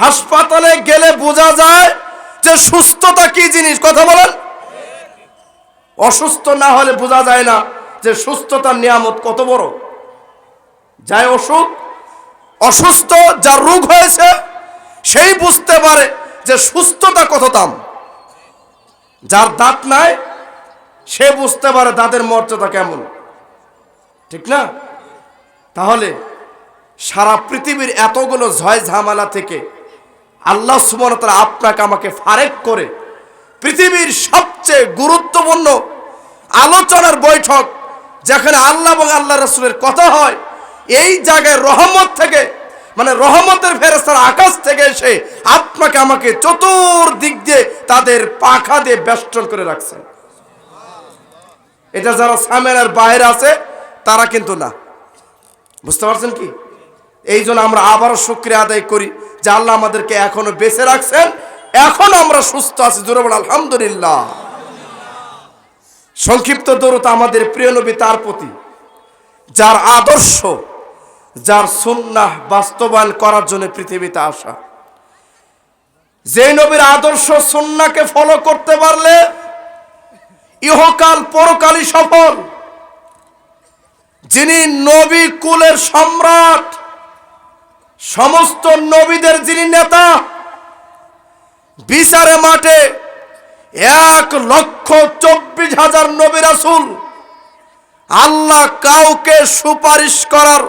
হাসপাতালে গেলে বোঝা যায় যে সুস্থতা কি জিনিস? কথা বলেন। অসুস্থ না হলে বোঝা যায় না যে সুস্থতার নিয়ামত কত বড়। যায় অসুখ, অসুস্থ যার রোগ হয়েছে, সেই বুঝতে পারে যে সুস্থতা কত দাম। যার দাঁত নাই, সে বুঝতে পারে দাঁতের মর্যাদা কেমন। ঠিক না? তাহলে সারা পৃথিবীর এতগুলো ঝয় ঝামেলা থেকে আল্লাহ সুমনতলা আপনাকে আমাকে ফারেক করে পৃথিবীর সবচেয়ে গুরুত্বপূর্ণ আলোচনার বৈঠক, যেখানে আল্লাহ এবং আল্লাহ রসুলের কথা হয়, এই জায়গায় রহমত থেকে মানে রহমতের ফেরেস্তার আকাশ থেকে এসে আপনাকে আমাকে চতুর্দিক দিয়ে তাদের পাখা দিয়ে বেষ্টন করে রাখছেন এটা যারা সামেলার বাইরে আছে, তারা কিন্তু না। বুঝতে পারছেন কি? এই জন্য আমরা আবারও শুক্রিয়া আদায় করি। যে আল্লাহ আমাদেরকে এখনও বেঁচে রাখছেন, এখন আমরা সুস্থ আছি, জোরে আলহামদুলিল্লাহ। সংক্ষিপ্ত দৌড়ত আমাদের প্রিয় নবী তার প্রতি, যার আদর্শ, যার সুন্নাহ বাস্তবায়ন করার জন্য পৃথিবীতে আসা। যে নবীর আদর্শ সুন্নাকে ফলো করতে পারলে, ইহকাল পরকালই সফল। যিনি নবী কুলের সম্রাট সমস্ত নবীদের যিনি নেতা, বিচারে মাঠে এক লক্ষ চব্বিশ হাজার নবী রাসুল, আল্লাহ কাউকে সুপারিশ করার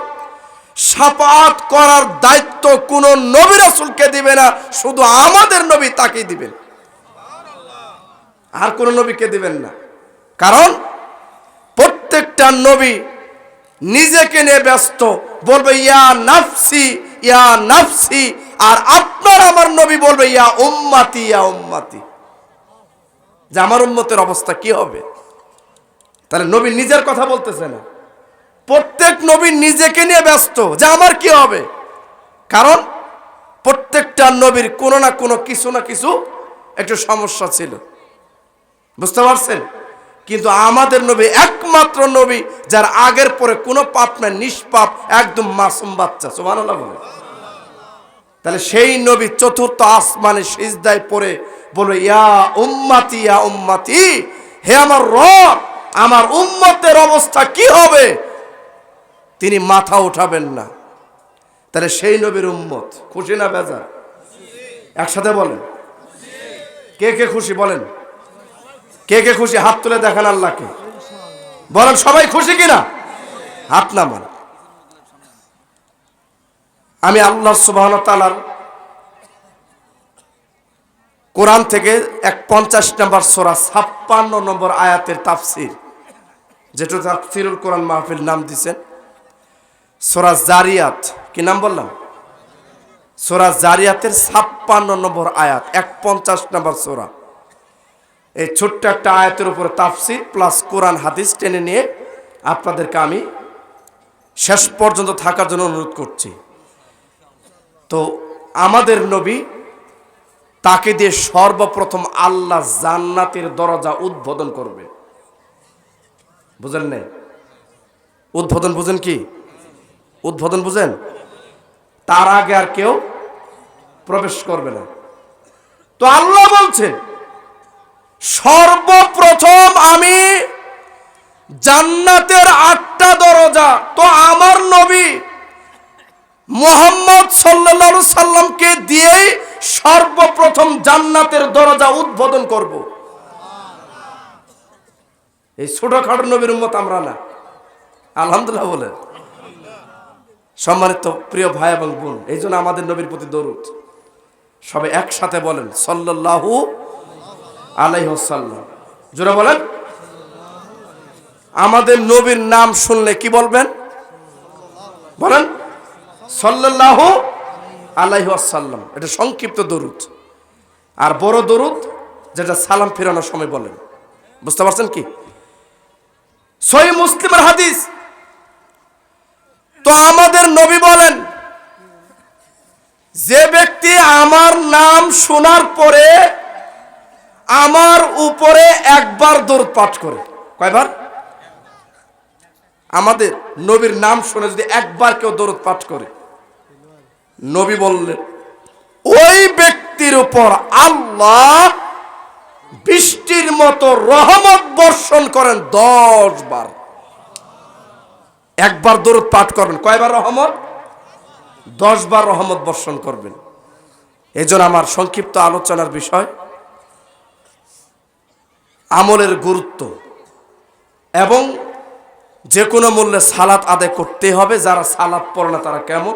সাপাত করার দায়িত্ব কোন নবী রাসুলকে দিবে না, শুধু আমাদের নবী তাকেই দিবেন। আর কোন নবীকে দিবেন না। কারণ প্রত্যেকটা নবী নিজেকে নিয়ে ব্যস্ত, বলবে, ইয়া নাফসি ইয়া নাফসি, আর আপনার আমার নবী বলবে, ইয়া উম্মাতি ইয়া উম্মাতি। যে আমার উম্মতের অবস্থা কি হবে? তাহলে নবী নিজের কথা বলতেছে না। প্রত্যেক নবী নিজেকে নিয়ে ব্যস্ত, যে আমার কি হবে? কারণ প্রত্যেকটা নবীর কোনো না কোনো কিছু না কিছু একটু সমস্যা ছিল। বুঝতে পারছেন? কিন্তু আমাদের নবী একমাত্র নবী যার আগের পরে কোনো পাপ না নিষ্পাপ, একদম মাসুম বাচ্চা, সুবহানাল্লাহ তাহলে সেই নবী চতুর্থ আসমানে সিজদায় পড়ে বলে, ইয়া উম্মাতি ইয়া উম্মাতি, হে আমার রব, আমার উম্মতের অবস্থা কি হবে? তিনি মাথা উঠাবেন না। তাহলে সেই নবীর উম্মত, খুশি না বেজা একসাথে বলেন। কে কে খুশি বলেন? কে কে খুশি? হাত তুলে দেখান আল্লাহকে। বলেন, সবাই খুশি কিনা? হাত নামান। আমি আল্লাহ সুবাহ তালার কোরআন থেকে এক পঞ্চাশ নম্বর সোরা ছাপ্পান্ন নম্বর আয়াতের তাফসির, যেটা তাফসিরুল কোরআন মাহফিল নাম দিছেন সোরা জারিয়াত, কি নাম বললাম? সোরা জারিয়াতের ছাপ্পান্ন নম্বর আয়াত, এক পঞ্চাশ নম্বর সোরা। এই ছোট্ট একটা আয়াতের উপরে তাফসির প্লাস কোরআন হাদিস টেনে নিয়ে আপনাদেরকে আমি শেষ পর্যন্ত থাকার জন্য অনুরোধ করছি। তো আমাদের নবী তাকে দিয়ে সর্বপ্রথম আল্লাহ জান্নাতের দরজা উদ্বোধন করবে। বুঝেন নাই? উদ্বোধন বুঝেন কি? উদ্বোধন বুঝেন? তার আগে আর কেউ প্রবেশ করবে না। তো আল্লাহ বলছেন সর্বপ্রথম আমি জান্নাতের আটটা দরজা, তো আমার নবী মোহাম্মদ সাল্লা সাল্লামকে দিয়েই সর্বপ্রথম জান্নাতের দরজা উদ্বোধন করব। এই ছোটখাটো নবীর উম্মত আমরা না। আলহামদুলিল্লাহ বলে। সম্মানিত প্রিয় ভাই এবং বোন, এই আমাদের নবীর প্রতি দরুদ। সবাই একসাথে বলেন, সাল্লাল্লাহু আলাইহসাল্লাম জোরে বলেন। আমাদের নবীর নাম শুনলে কি বলবেন? বলেন। সাল্লাল্লাহু আলাইহাল্লাম এটা সংক্ষিপ্ত দরুদ। আর বড় দরুদ যেটা সালাম ফেরানোর সময় বলেন। বুঝতে পারছেন কি? সই মুসলিমের হাদিস। তো আমাদের নবী বলেন, যে ব্যক্তি আমার নাম শোনার পরে আমার উপরে একবার দরুদ পাঠ করে। কয়বার? আমাদের নবীর নাম শুনে যদি একবার কেউ দরুদ পাঠ করে, নবী বললেন, ওই ব্যক্তির উপর আল্লাহ বৃষ্টির মতো রহমত বর্ষণ করেন দশ বার। একবার দরুদ পাঠ করবেন। কয়বার রহমত? দশ বার রহমত বর্ষণ করবেন। এজন্য আমার সংক্ষিপ্ত আলোচনার বিষয় আমলের গুরুত্ব। এবং যে কোনো মূল্যে সালাত আদায় করতে হবে, যারা সালাত পড়ে না তারা কেমন?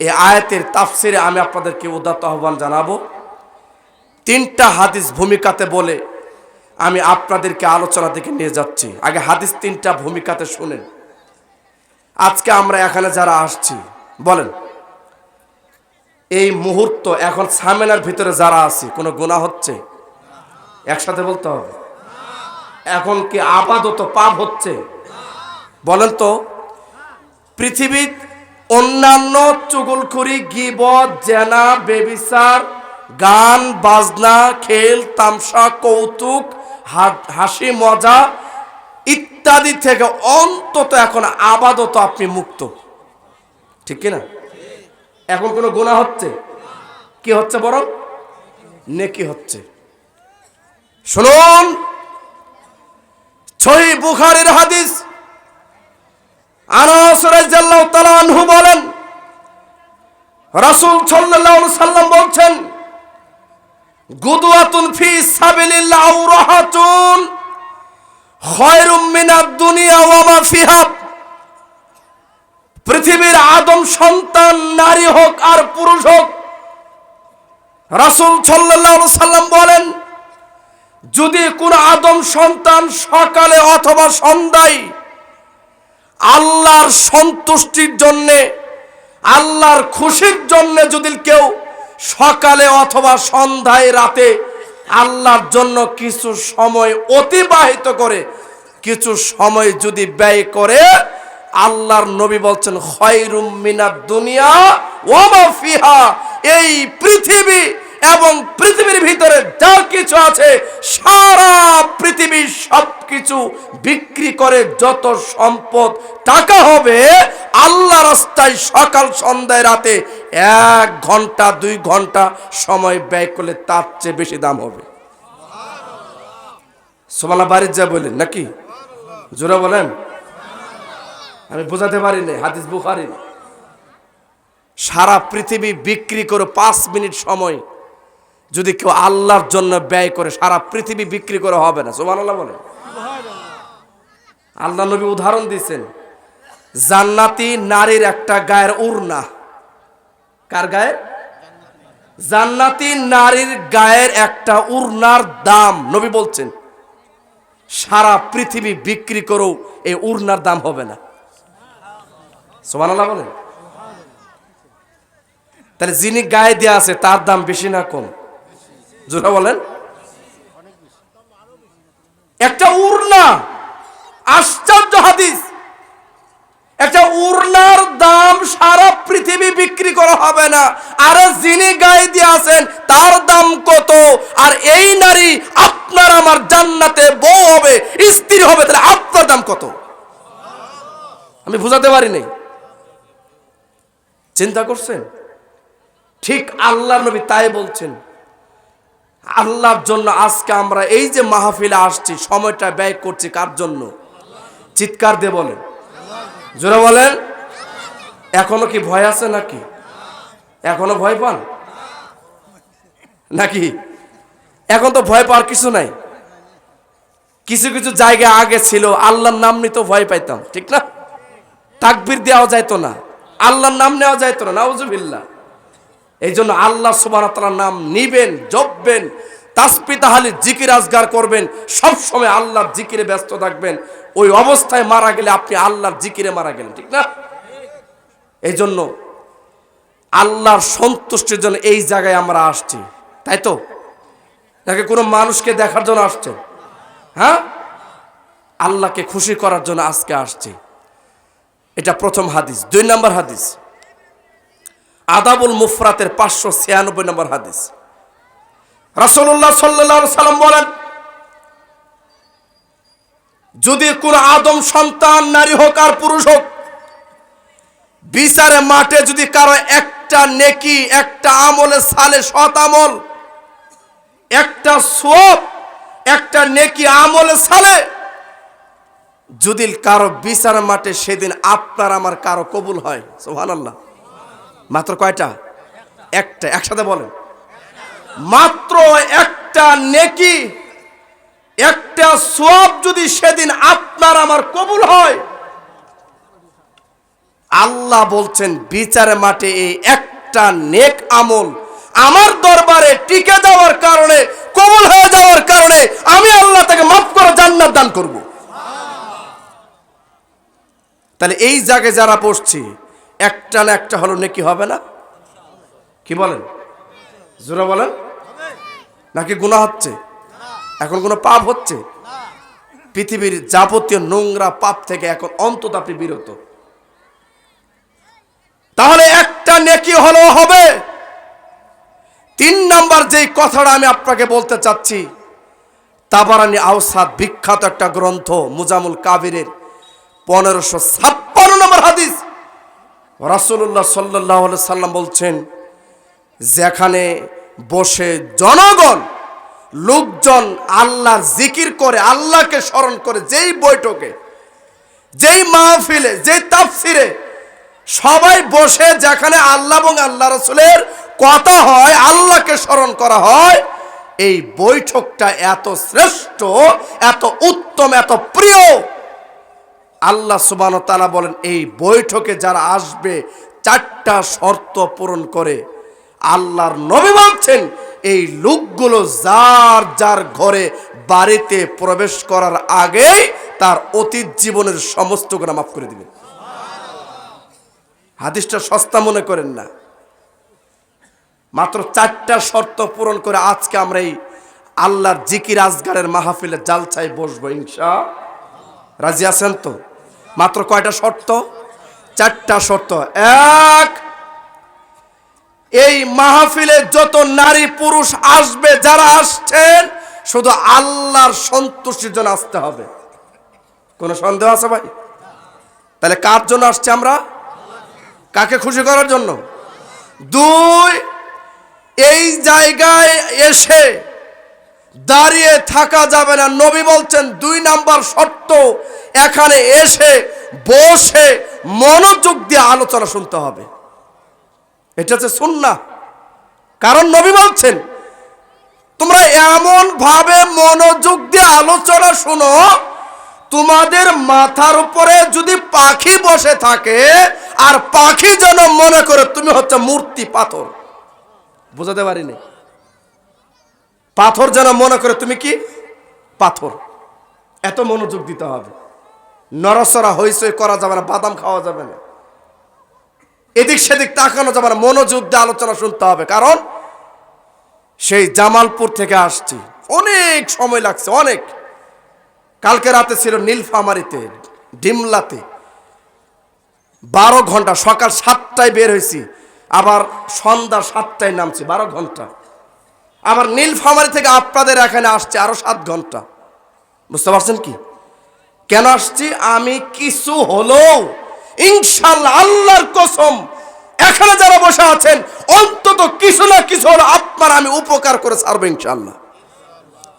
এই আয়াতের তাফসিরে আমি আপনাদেরকে উদাত্ত আহ্বান জানাব। তিনটা হাদিস ভূমিকাতে বলে আমি আপনাদেরকে আলোচনা থেকে নিয়ে যাচ্ছি। আগে হাদিস তিনটা ভূমিকাতে শুনেন। আজকে আমরা এখানে যারা আসছি, বলেন, এই মুহূর্ত এখন সামেনার ভিতরে যারা আছি, কোনো গুণা হচ্ছে? একসাথে বলতে হবে। এখন কি আপাতত পাপ হচ্ছে? বলেন তো, পৃথিবীর অন্যান্য চুগলখুরি গিবত জেনা বেবিচার গান, বাজনা, খেল, তামসা, কৌতুক হাসি, মজা ইত্যাদি থেকে অন্তত এখন আপাতত আপনি মুক্ত। ঠিক কিনা? এখন কোনো গুণা হচ্ছে? কি হচ্ছে বরং? নেকি হচ্ছে। শুনুন। ছই বুখারের হাদিস। আনাস তাআলা বলেন, রাসূল সাল্লাল্লাহু সাল্লাম বলছেন, গুদওয়াতুন ফি সাবিলিল্লাহ আও রাহাতুন মিনাদ দুনিয়া ওয়া মা পৃথিবীর আদম সন্তান, নারী হোক আর পুরুষ হোক, রাসূল সাল্লাল্লাহু সাল্লাম বলেন যদি কোন আদম সন্তান সকালে অথবা সন্ধ্যায় আল্লাহর সন্তুষ্টির জন্যে, আল্লাহর খুশির জন্য যদি কেউ সকালে অথবা সন্ধ্যায় রাতে আল্লাহর জন্য কিছু সময় অতিবাহিত করে, কিছু সময় যদি ব্যয় করে, আল্লাহর নবী বলছেন, খয়রুম মিনাদ দুনিয়া ওয়ামা ফিহা এই পৃথিবী এবং পৃথিবীর ভিতরে যা কিছু আছে, সারা পৃথিবীর সব কিছু বিক্রি করে যত সম্পদ, টাকা হবে, আল্লাহ রাস্তায় সকাল, সন্ধ্যায়, রাতে এক ঘণ্টা, দুই ঘণ্টা সময় ব্যয় করলে তার চেয়ে বেশি দাম হবে। সোমালা বাড়ির যা বলেন, নাকি? জোরা বলেন। আমি বোঝাতে পারি না হাদিস বুখারি। সারা পৃথিবী বিক্রি করে পাঁচ মিনিট সময় যদি কেউ আল্লাহর জন্য ব্যয় করে সারা পৃথিবী বিক্রি করে, হবে না। সোমান আল্লাহ বলে আল্লাহ নবী উদাহরণ দিয়েছেন, জান্নাতি নারীর একটা গায়ের উড়না। কার গায়ের জান্নাতি নারীর গায়ের একটা উড়নার দাম, নবী বলছেন, সারা পৃথিবী বিক্রি করেও এই উড়নার দাম হবে না। সোমান আল্লাহ বলেন। তাহলে যিনি গায়ে দেওয়া আছে, তার দাম বেশি না কম? জোরা বলেন। একটা উড়না, আশ্চর্য হাদিস। একটা উড়নার দাম সারা পৃথিবী বিক্রি করা হবে না। আর যিনি গায়ে দিয়ে আছেন, তার দাম কত? আর এই নারী আপনার আমার জান্নাতে বউ হবে, স্ত্রী হবে, তাহলে আপনার দাম কত? আমি বুঝাতে পারি নাই। চিন্তা করছেন? ঠিক আল্লাহ নবী তাই বলছেন। আল্লাহর জন্য আজকে আমরা এই যে মাহফিলে আসছি, সময়টা ব্যয় করছি কার জন্য? চিৎকার দিয়ে বলেন। জোরে বলেন। এখনও কি ভয় আছে নাকি? এখনও ভয় পান? নাকি? এখন তো ভয় পাওয়ার কিছু নাই। কিছু কিছু জায়গা আগে ছিল, আল্লাহর নাম নিতে ভয় পাইতাম, ঠিক না? তাকবির দেওয়া যাইতো না, আল্লাহর নাম নেওয়া যাইতো না, নাউজুবিল্লাহ। এই জন্য আল্লাহ সুবাহতালার নাম নিবেন, জপবেন তাসপি তাহালি জিকির, আজগার করবেন, সবসময় আল্লাহর জিকিরে ব্যস্ত থাকবেন। ওই অবস্থায় মারা গেলে আপনি আল্লাহর জিকিরে মারা গেলেন, ঠিক না? এই জন্য আল্লাহর সন্তুষ্টির জন্য এই জায়গায় আমরা আসছি, তাই তো? নাকি কোনো মানুষকে দেখার জন্য আসছে? হ্যাঁ? আল্লাহকে খুশি করার জন্য আজকে আসছি। এটা প্রথম হাদিস, দুই নম্বর হাদিস। আদাবুল মুফরাতের পাঁচশো ছিয়ানব্বই নম্বর হাদিস। আলাইহি সাল্লাম বলেন, যদি কোন আদম সন্তান, নারী হোক আর পুরুষ হোক, বিচারে মাঠে যদি কারও একটা একটা নেকি, একটা আমলে, সালে সৎ আমল, একটা সোপ একটা নেকি, আমলে, সালে, যদি কারও বিচার মাঠে সেদিন আপনার আমার কারও কবুল হয়। সোহান আল্লাহ মাত্র কয়টা? একটা, একসাথে বলেন। মাত্র একটা নেকি, একটা সব যদি সেদিন আপনার আমার কবুল হয়, আল্লাহ বলছেন বিচারের মাঠে এই একটা নেক আমল আমার দরবারে টিকে যাওয়ার কারণে, কবুল হয়ে যাওয়ার কারণে আমি আল্লাহ তাকে মাফ করে জান্নাত দান করব। তাহলে এই জায়গায় যারা বসছি একটা না একটা হলো নেকি হবে না? কি বলেন? জোরা বলেন। নাকি গুণা হচ্ছে? এখন কোনো পাপ হচ্ছে? পৃথিবীর যাবতীয় নোংরা পাপ থেকে এখন অন্তত আপনি বিরত। তাহলে একটা নেকি হলো হবে। তিন নাম্বার যেই কথাটা আমি আপনাকে বলতে চাচ্ছি, তাবারানি আওসাদ বিখ্যাত একটা গ্রন্থ মুজামুল কাবিরের পনেরোশো ছাপ্পান্ন নম্বর হাদিস। রাসুল্লাহ সাল্লাহ সাল্লাম বলছেন, যেখানে বসে জনগণ, লোকজন আল্লাহ জিকির করে, আল্লাহকে স্মরণ করে, যেই বৈঠকে, যেই মাহফিলে, যেই তাফসিরে, সবাই বসে যেখানে আল্লাহ এবং আল্লাহ রসুলের কথা হয়, আল্লাহকে স্মরণ করা হয়, এই বৈঠকটা এত শ্রেষ্ঠ, এত উত্তম, এত প্রিয় আল্লাহ সুবান তালা বলেন, এই বৈঠকে যারা আসবে, চারটা শর্ত পূরণ করে। আল্লাহর নবী বলছেন, এই লোকগুলো যার যার ঘরে বাড়িতে প্রবেশ করার আগেই তার অতীত জীবনের সমস্ত গুণা মাফ করে দিবেন। হাদিসটা সস্তা মনে করেন না। মাত্র চারটা শর্ত পূরণ করে আজকে আমরা এই আল্লাহর জিকির আজগারের মাহফিলে জালছাই বসবো, ইনশা রাজি আছেন তো? মাত্র কয়টা শর্ত? চারটা শর্ত। এক, এই মাহফিলে যত নারী পুরুষ আসবে, যারা আসছেন, শুধু আল্লাহর সন্তুষ্টির জন্য আসতে হবে। কোনো সন্দেহ আছে ভাই? তাহলে কার জন্য আসছে আমরা? কাকে খুশি করার জন্য? দুই, এই জায়গায় এসে দাঁড়িয়ে থাকা যাবে না। নবী বলছেন, দুই নাম্বার শর্ত এখানে এসে, বসে মনোযোগ দিয়ে আলোচনা শুনতে হবে। এটা হচ্ছে সুন্না কারণ নবী বলছেন, তোমরা এমন ভাবে মনোযোগ দিয়ে আলোচনা শুনো, তোমাদের মাথার উপরে যদি পাখি বসে থাকে, আর পাখি যেন মনে করে তুমি হচ্ছে মূর্তি পাথর। বুঝাতে পারিনি? পাথর যেন মনে করে তুমি কি? পাথর। এত মনোযোগ দিতে হবে। নরসরা হইসই করা যাবে না, বাদাম খাওয়া যাবে না। এদিক সেদিক তাকানো যাবে না, মনোযোগ দিয়ে আলোচনা শুনতে হবে। কারণ সেই জামালপুর থেকে আসছি। অনেক সময় লাগছে, অনেক। কালকে রাতে ছিল নীলফামারিতে, ডিমলাতে। বারো ঘণ্টা, সকাল সাতটায় বের হয়েছি। আবার সন্ধ্যা সাতটায় নামছি, বারো ঘণ্টা। আবার নীলফামারি থেকে আপনাদের এখানে আসছে আরও সাত ঘণ্টা। বুঝতে পারছেন কি? কেন আসছি? আমি কিছু হলো ইনশাল্লাহ আল্লাহর কসম, এখানে যারা বসে আছেন, অন্তত কিছু না কিছু হলো আপনার আমি উপকার করে ছাড়বো ইনশাল্লাহ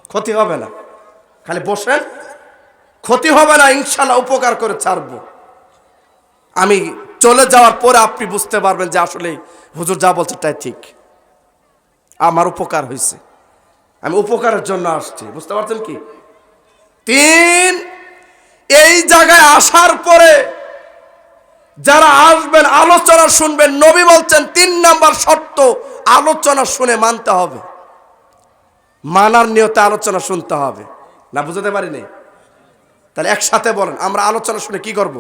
ক্ষতি হবে না। খালি বসেন। ক্ষতি হবে না ইনশাল্লাহ উপকার করে ছাড়বো। আমি চলে যাওয়ার পরে আপনি বুঝতে পারবেন যে আসলে হুজুর যা বলছে তাই ঠিক। আমার উপকার হয়েছে। আমি উপকারের জন্য আসছি। বুঝতে পারছেন কি? তিন জায়গায় আসার পরে যারা আসবেন, আলোচনা শুনবেন, নবী বলছেন তিন নাম্বার শর্ত, আলোচনা শুনে মানতে হবে। মানার নিয়তে আলোচনা শুনতে হবে। না, বুঝতে পারিনি তাহলে একসাথে বলেন, আমরা আলোচনা শুনে কি করব?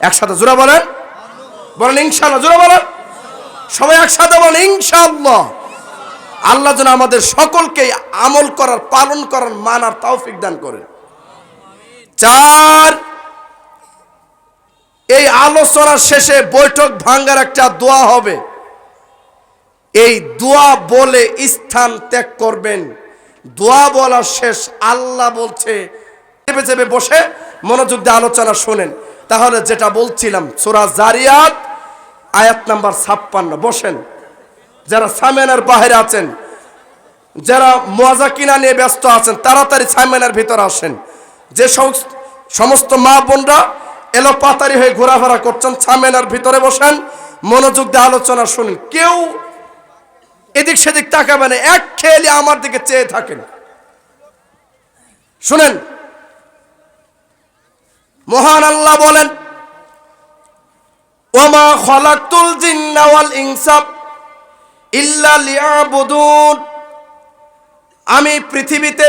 একসাথে জোরা বলেন। বলেন ইনশাল্লাহ জোরা বলেন। সবাই একসাথে বলেন ইনশাল্লাহ আল্লাহ যেন আমাদের সকলকে আমল করার, পালন করার, মানার তৌফিক দান করেন। চার। এই আলোচনার শেষে বৈঠক ভাঙ্গার একটা দোয়া হবে। এই দোয়া বলে স্থান ত্যাগ করবেন। দোয়া বলা শেষ। আল্লাহ বলছে, চেপে চেপে বসে মনোযোগ দিয়ে আলোচনা শোনেন। তাহলে যেটা বলছিলাম, সুরা জারিয়াত, আয়াত নাম্বার ছাপ্পান্ন। বসেন। যারা সামেনার বাহিরে আছেন, যারা মজা কিনা নিয়ে ব্যস্ত আছেন, তাড়াতাড়ি সামেনার ভিতরে আসেন। যে সমস্ত- মা বোনরা এলো পাতারি হয়ে ঘোরাফেরা করছেন, সামেনার ভিতরে বসেন, মনোযোগ দিয়ে আলোচনা শুনুন। কেউ এদিক সেদিক তাকাবে না, এক খেয়ালি আমার দিকে চেয়ে থাকেন। শুনেন, মহান আল্লাহ বলেন, ওমা খলাকুল জিন্না ওয়াল ইনসাব ইল্লা লিয়াবুদুন। আমি পৃথিবীতে